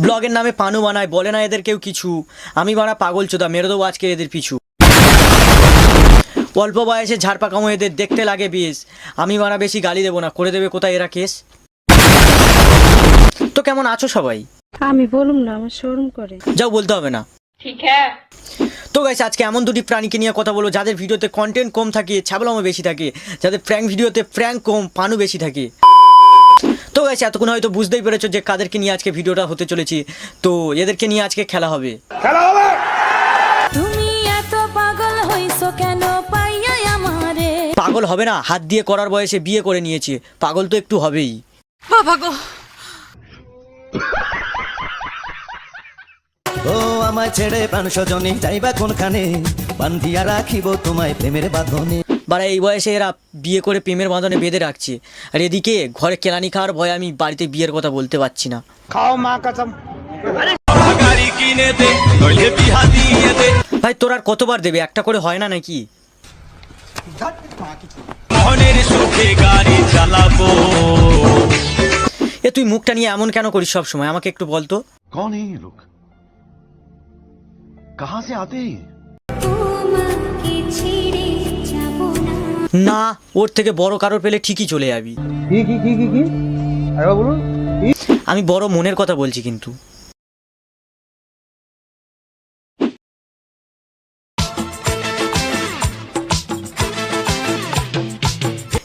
ব্লগের নামে পানু বানায় বলে না এদের কেউ কিছু। আমি বানা পাগল চোদা মেরে দেবো আজকে এদের পিছু। অল্প বয়সে ঝাড়পা কামো এদের দেখতে লাগে বেশ। আমি বানা বেশি গালি দেবো না করে দেবে কোথায় এরা কেস? তো কেমন আছো সবাই? আমি বলুম না আমার শোরুম করে। যাও বলতে হবে না। ঠিক তো গাইস আজকে এমন দুটি প্রাণীকে নিয়ে কথা বলব যাদের ভিডিওতে কন্টেন্ট কম থাকে ছাবলামো বেশি থাকে। যাদের প্র্যাঙ্ক ভিডিওতে প্র্যাঙ্ক কম পানু বেশি থাকে। তো গাইস এতক্ষণ হয়তো বুঝতেই পেরেছ যে কাদেরকে নিয়ে আজকে ভিডিওটা হতে চলেছি। তো এদেরকে নিয়ে আজকে খেলা হবে। খেলা হবে! তুমি এত পাগল হইছো কেন? পাইয়া আমারে। পাগল হবে না হাত দিয়ে করার বয়সে বিয়ে করে নিয়েছে। পাগল তো একটু হবেই। বাবা গো! ও আমায় ছেড়ে প্রাণ স্বজনে যাইবা কোনখানে? বান্ধিয়া রাখিব তোমায় প্রেমের বাঁধনে। বারা এই বয়সে এরা বিয়ে করে প্রেমের বাঁধনে বেঁধে রাখছে। আর এদিকে ঘরে কেলানি খাওয়ার ভয়ে আমি বাড়িতে বিয়ের কথা বলতে পারছি না। খাও মা ভাই তোর আর কতবার দেবে? একটা করে হয় না নাকি? এ তুই মুখটা নিয়ে এমন কেন করিস সব সময় আমাকে একটু বলতো কন এই লোক কাহা সে আতে না ওর থেকে বড় কারোর পেলে ঠিকই চলে যাবি। আমি বড় মনের কথা বলছি কিন্তু।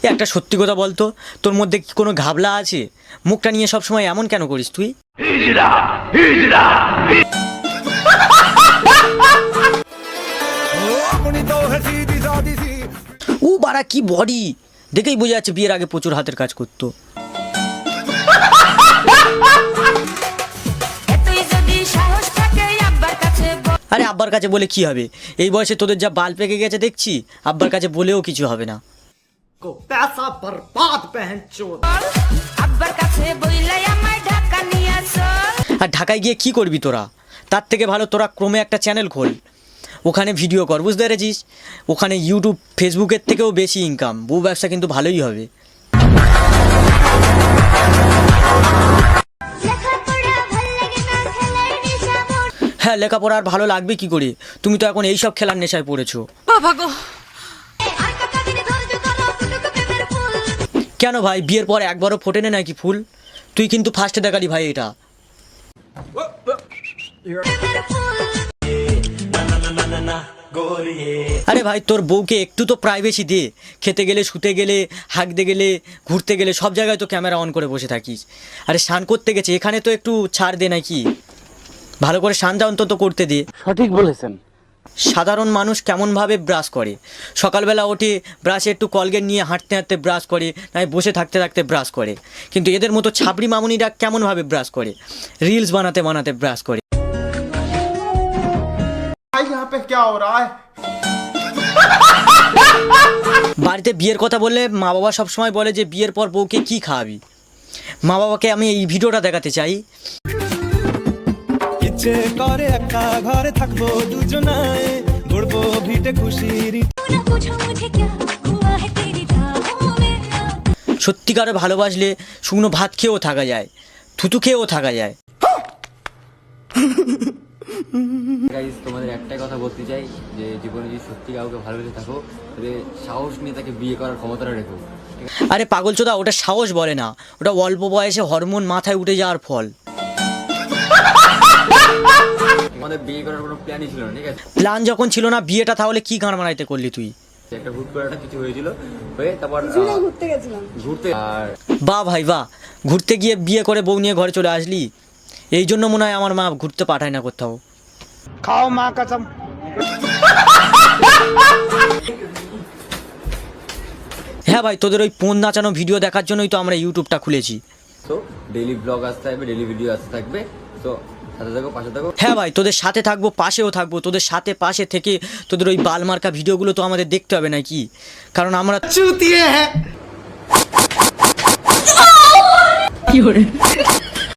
একটা সত্যি কথা বলতো তোর মধ্যে কি কোনো ঘাবলা আছে? মুখটা নিয়ে সব সময় এমন কেন করিস তুই? ও বাড়া কি বডি? দেখেই বোঝা যাচ্ছে বিয়ের আগে প্রচুর হাতের কাজ করতো। আরে আব্বার কাছে বলে কি হবে? এই বয়সে তোদের যা বাল পেকে গেছে দেখছি আব্বার কাছে বলেও কিছু হবে না। আব্বার কাছে বইলাই আমায় ঢাকা নিয়ে চল আর ঢাকায় গিয়ে কি করবি তোরা? তার থেকে ভালো তোরা ক্রমে একটা চ্যানেল খোল। ওখানে ভিডিও কর বুঝতে পেরেছিস? ওখানে ইউটিউব ফেসবুকের থেকেও বেশি ইনকাম বউ ব্যবসা কিন্তু ভালোই হবে। হ্যাঁ লেখাপড়া আর ভালো লাগবে কি করে? তুমি তো এখন এইসব খেলার নেশায় পড়েছো। কেন ভাই বিয়ের পর একবারও ফোটেনে নাকি ফুল? তুই কিন্তু ফার্স্টে দেখালি ভাই এটা। আরে ভাই তোর বউকে একটু তো প্রাইভেসি দে। খেতে গেলে শুতে গেলে হাঁকতে গেলে ঘুরতে গেলে সব জায়গায় তো ক্যামেরা অন করে বসে থাকিস। আরে স্নান করতে গেছে এখানে তো একটু ছাড় দে নাকি? ভালো করে স্নানটা অন্তত করতে দে। সঠিক বলেছেন। সাধারণ মানুষ কেমনভাবে ব্রাশ করে? সকালবেলা ওঠে ব্রাশে একটু কলগেট নিয়ে হাঁটতে হাঁটতে ব্রাশ করে নয় বসে থাকতে থাকতে ব্রাশ করে। কিন্তু এদের মতো ছাবড়ি মামুনিরা কেমনভাবে ব্রাশ করে? রিলস বানাতে বানাতে ব্রাশ করে। यहाँ पे क्या हो रहा है বাড়িতে বিয়ের কথা বললে মা বাবা সবসময় বলে যে বিয়ের পর বউকে কি খাওয়াবি মা বাবাকে আমি এই ভিডিওটা দেখাতে চাই ইচ্ছে করে একা ঘরে থাকবো দুজনায় গড়বো ভিটে খুশির না বুঝো মুঝে क्या हुआ है तेरी राहों में ना সত্যিকারে ভালোবাসলে শুকনো ভাত খেয়েও থাকা যায় থুতু খেয়েও থাকা যায় গাইজ তোমাদের একটাই কথা বলতে চাই যে জীবনে যদি সত্যি কাউকে ভালোবেসে থাকো তাহলে সাহস নিয়ে তাকে বিয়ে করার ক্ষমতাটা রেখো আরে পাগলচোদা ওটা সাহস বলে না। ওটা অল্প বয়সে হরমোন মাথায় উঠে যাওয়ার ফল। আমাদের বিয়ে করার কোনো প্ল্যানই ছিল না ঠিক আছে? প্ল্যান যখন ছিল না বিয়েটা তাহলে কি গান মারাইতে করলি তুই? একটা হুট করে একটা কিছু হয়েছিল হয়ে তারপর ঘুরতে গেছিলাম। ঘুরতে আর বা ভাই বা ঘুরতে গিয়ে বিয়ে করে বউ নিয়ে ঘরে চলে আসলি? এই জন্য মনে হয় আমার মা ঘুরতে পাঠায় না কোথাও। খাও মা কাসাম। হ্যাঁ ভাই তোদের ওই পোন নাচানো ভিডিও দেখার জন্যই তো আমরা ইউটিউবটা খুলেছি। তো ডেইলি ব্লগ আসতে থাকবে ডেইলি ভিডিও আসতে থাকবে। তো সাথে থাকো পাশে থাকো। হ্যাঁ ভাই তোদের সাথে থাকব পাশেও থাকব। তোদের সাথে পাশে থেকে তোদের ওই বাল মার্কা ভিডিওগুলো তো আমাদের দেখতে হবে নাকি? কারণ আমরা চুতিয়ে হ্যাঁ।